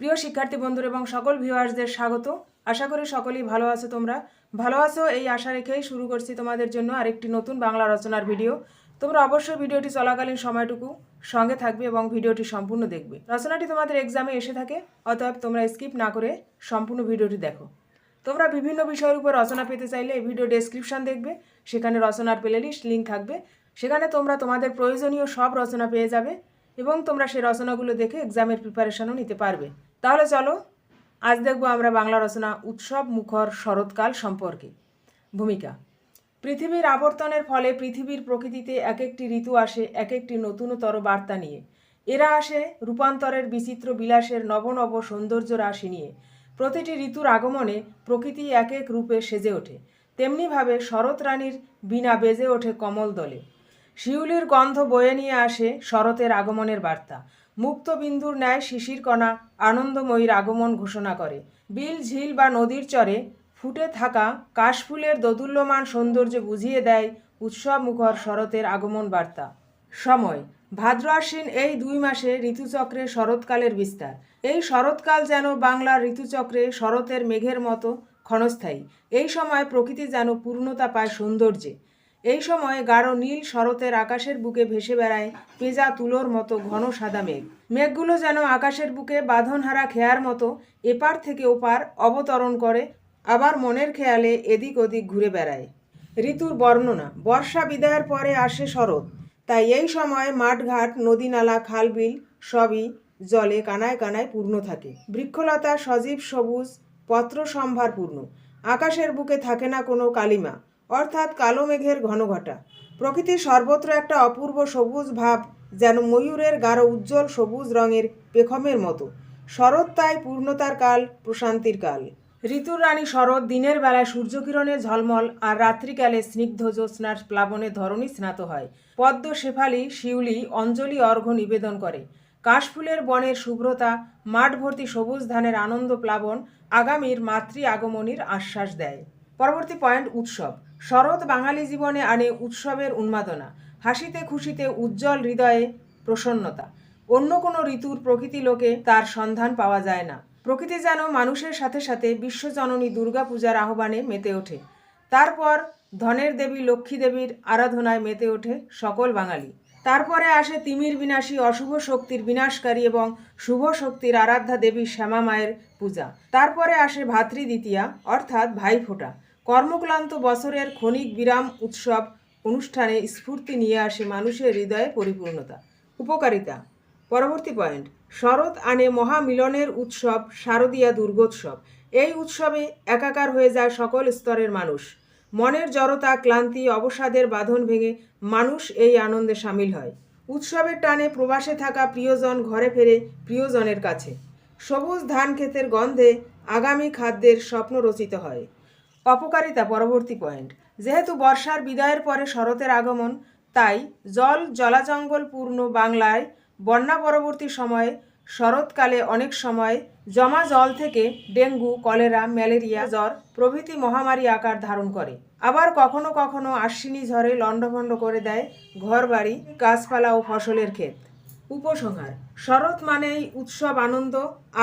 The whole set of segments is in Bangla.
প্রিয় শিক্ষার্থী বন্ধুর এবং সকল ভিউয়ার্সদের স্বাগত। আশা করি সকলেই ভালো আছো তোমরা। ভালো আছো এই আশা রেখেই শুরু করছি তোমাদের জন্য আরেকটি নতুন বাংলা রচনার ভিডিও তোমরা অবশ্যই ভিডিওটি চলাকালীন সময়টুকু সঙ্গে থাকবে এবং ভিডিওটি সম্পূর্ণ দেখবে। রচনাটি তোমাদের এক্সামে এসে থাকে, অতএব তোমরা স্কিপ না করে সম্পূর্ণ ভিডিওটি দেখো। তোমরা বিভিন্ন বিষয়ের উপর রচনা পেতে চাইলে এই ভিডিও ডেসক্রিপশন দেখবে, সেখানে রচনার প্লেলিস্ট লিঙ্ক থাকবে। সেখানে তোমরা তোমাদের প্রয়োজনীয় সব রচনা পেয়ে যাবে এবং তোমরা সেই রচনাগুলো দেখে এক্সামের প্রিপারেশনও নিতে পারবে। তাহলে চলো, আজ দেখব আমরা বাংলা রচনা উৎসব মুখর শরৎকাল সম্পর্কে। ভূমিকা, পৃথিবীর আবর্তনের ফলে পৃথিবীর প্রকৃতিতে এক একটি ঋতু আসে এক একটি নতুনতর বার্তা নিয়ে। এরা আসে রূপান্তরের বিচিত্র বিলাসের নব নব সৌন্দর্য রাশি নিয়ে। প্রতিটি ঋতুর আগমনে প্রকৃতি এক এক রূপে সেজে ওঠে। তেমনিভাবে শরৎ রানীর বিনা বেজে ওঠে কমল দলে। শিউলির গন্ধ বয়ে নিয়ে আসে শরতের আগমনের বার্তা। মুক্ত বিন্দুর ন্যায় শিশির কণা আনন্দময়ীর আগমন ঘোষণা করে। বিল, ঝিল বা নদীর চরে ফুটে থাকা কাশফুলের দোদুল্যমান সৌন্দর্য বুঝিয়ে দেয় উৎসব মুখর শরতের আগমন বার্তা। সময়। ভাদ্র আশ্বিন এই দুই মাসে ঋতুচক্রে শরৎকালের বিস্তার। এই শরৎকাল যেন বাংলার ঋতুচক্রে শরতের মেঘের মতো ক্ষণস্থায়ী। এই সময় প্রকৃতি যেন পূর্ণতা পায় সৌন্দর্যে। এই সময় গাঢ় নীল শরতের আকাশের বুকে ভেসে বেড়ায় পেঁজা তুলোর মতো ঘন সাদা মেঘ। মেঘগুলো যেন আকাশের বুকে বাঁধনহারা খেয়ার মতো এপার থেকে ওপার অবতরণ করে, আবার মনের খেয়ালে এদিক ওদিক ঘুরে বেড়ায়। ঋতুর বর্ণনা, বর্ষা বিদায়ের পরে আসে শরৎ, তাই এই সময় মাঠঘাট, নদীনালা, খালবিল সবই জলে কানায় কানায় পূর্ণ থাকে। বৃক্ষলতা সজীব সবুজ পত্র সম্ভার পূর্ণ আকাশের বুকে থাকে না কোনো কালিমা। অর্থাৎ কালো মেঘের ঘনঘটা প্রকৃতির সর্বত্র একটা অপূর্ব সবুজ ভাব যেন ময়ূরের গাঢ় উজ্জ্বল সবুজ রঙের পেখমের মতো। শরৎ তাই পূর্ণতার কাল, প্রশান্তির কাল। ঋতুর রানী শরৎ দিনের বেলায় সূর্যকিরণে ঝলমল আর রাত্রিকালে স্নিগ্ধ জ্যোৎস্নার প্লাবনে ধরণী স্নাত হয়। পদ্ম শেফালি, শিউলি, অঞ্জলি অর্ঘ্য নিবেদন করে। কাশফুলের বনের শুভ্রতা মাঠ ভর্তি সবুজ ধানের আনন্দ প্লাবন আগামীর মাতৃ আগমনীর আশ্বাস দেয়। পরবর্তী পয়েন্ট, উৎসব। শরৎ বাঙালি জীবনে আনে উৎসবের উন্মাদনা, হাসিতে খুশিতে উজ্জ্বল হৃদয়ে প্রসন্নতা। অন্য কোনো ঋতুর প্রকৃতি লোকে তার সন্ধান পাওয়া যায় না। প্রকৃতি যেন মানুষের সাথে সাথে বিশ্বজননী দুর্গাপূজার আহ্বানে মেতে ওঠে। তারপর ধনের দেবী, লক্ষ্মী দেবীর আরাধনায় মেতে ওঠে সকল বাঙালি। তারপরে আসে তিমির বিনাশী, অশুভ শক্তির বিনাশকারী এবং শুভ শক্তির আরাধ্যা দেবী শ্যামা মায়ের পূজা। তারপরে আসে ভাতৃ দ্বিতীয়া, অর্থাৎ ভাইফোঁটা। কর্মক্লান্ত বছরের ক্ষণিক বিরাম উৎসব অনুষ্ঠানে স্ফূর্তি নিয়ে আসে মানুষের হৃদয়ে পরিপূর্ণতা। উপকারিতা, পরবর্তী পয়েন্ট, শরৎ আনে মহামিলনের উৎসব, শারদীয়া দুর্গোৎসব। এই উৎসবে একাকার হয়ে যায় সকল স্তরের মানুষ। মনের জড়তা, ক্লান্তি, অবসাদের বাঁধন ভেঙে মানুষ এই আনন্দে সামিল হয়। উৎসবের টানে প্রবাসে থাকা প্রিয়জন ঘরে ফেরে প্রিয়জনের কাছে। সবুজ ধান ক্ষেতের গন্ধে আগামী খাদ্যের স্বপ্ন রচিত হয়। অপকারিতা পরবর্তী পয়েন্ট। যেহেতু বর্ষার বিদায়ের পরে শরতের আগমন, তাই জল, জলাজঙ্গল পূর্ণ বাংলায় বন্যা পরবর্তী সময়ে, শরৎকালে অনেক সময় জমা জল থেকে ডেঙ্গু, কলেরা, ম্যালেরিয়া, জ্বর প্রভৃতি মহামারী আকার ধারণ করে। আবার কখনো কখনো আশ্বিনী ঝড়ে লণ্ডভণ্ড করে দেয় ঘরবাড়ি, গাছপালা ও ফসলের ক্ষেত। উপসংহার। শরৎ মানেই উৎসব আনন্দ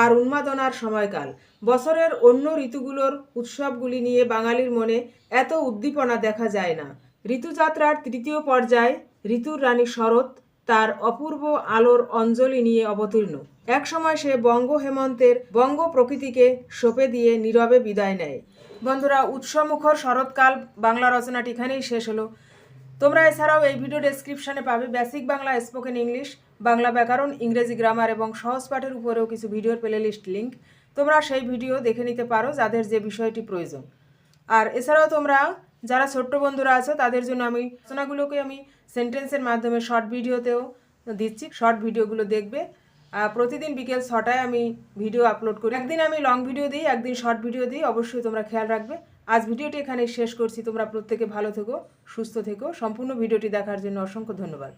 আর উন্মাদনার সময়কাল। বছরের অন্য ঋতুগুলোর উৎসবগুলি নিয়ে বাঙালির মনে এত উদ্দীপনা দেখা যায় না। ঋতুযাত্রার তৃতীয় পর্যায়ে ঋতুর রানী শরৎ তার অপূর্ব আলোর অঞ্জলি নিয়ে অবতীর্ণ। একসময় সে বঙ্গ হেমন্তের বঙ্গ প্রকৃতিকে সঁপে দিয়ে নীরবে বিদায় নেয়। বন্ধুরা, উৎসমুখর শরৎকাল বাংলা রচনাটি এখানেই শেষ হলো। তোমরা এছাড়াও এই ভিডিও ডেসক্রিপশনে পাবে basic Bangla spoken English Bangla ব্যাকরণ, ইংরেজি গ্রামার এবং সহজ পাঠের উপরেও কিছু ভিডিওর প্লেলিস্ট লিঙ্ক তোমরা সেই ভিডিও দেখে নিতে পারো যাদের যে বিষয়টি প্রয়োজন। আর এছাড়াও তোমরা যারা ছোট্ট বন্ধুরা আছো, তাদের জন্য আমি রচনাগুলোকে আমি সেন্টেন্সের মাধ্যমে শর্ট ভিডিওতেও দিচ্ছি। শর্ট ভিডিওগুলো দেখবে। প্রতিদিন বিকেল ছটায় আমি ভিডিও আপলোড করি। একদিন আমি লং ভিডিও দিই, একদিন শর্ট ভিডিও দিই, অবশ্যই তোমরা খেয়াল রাখবে। আজ ভিডিওটি এখানে শেষ করছি। তোমরা প্রত্যেকে ভালো থেকো, সুস্থ থেকো। সম্পূর্ণ ভিডিওটি দেখার জন্য অসংখ্য ধন্যবাদ।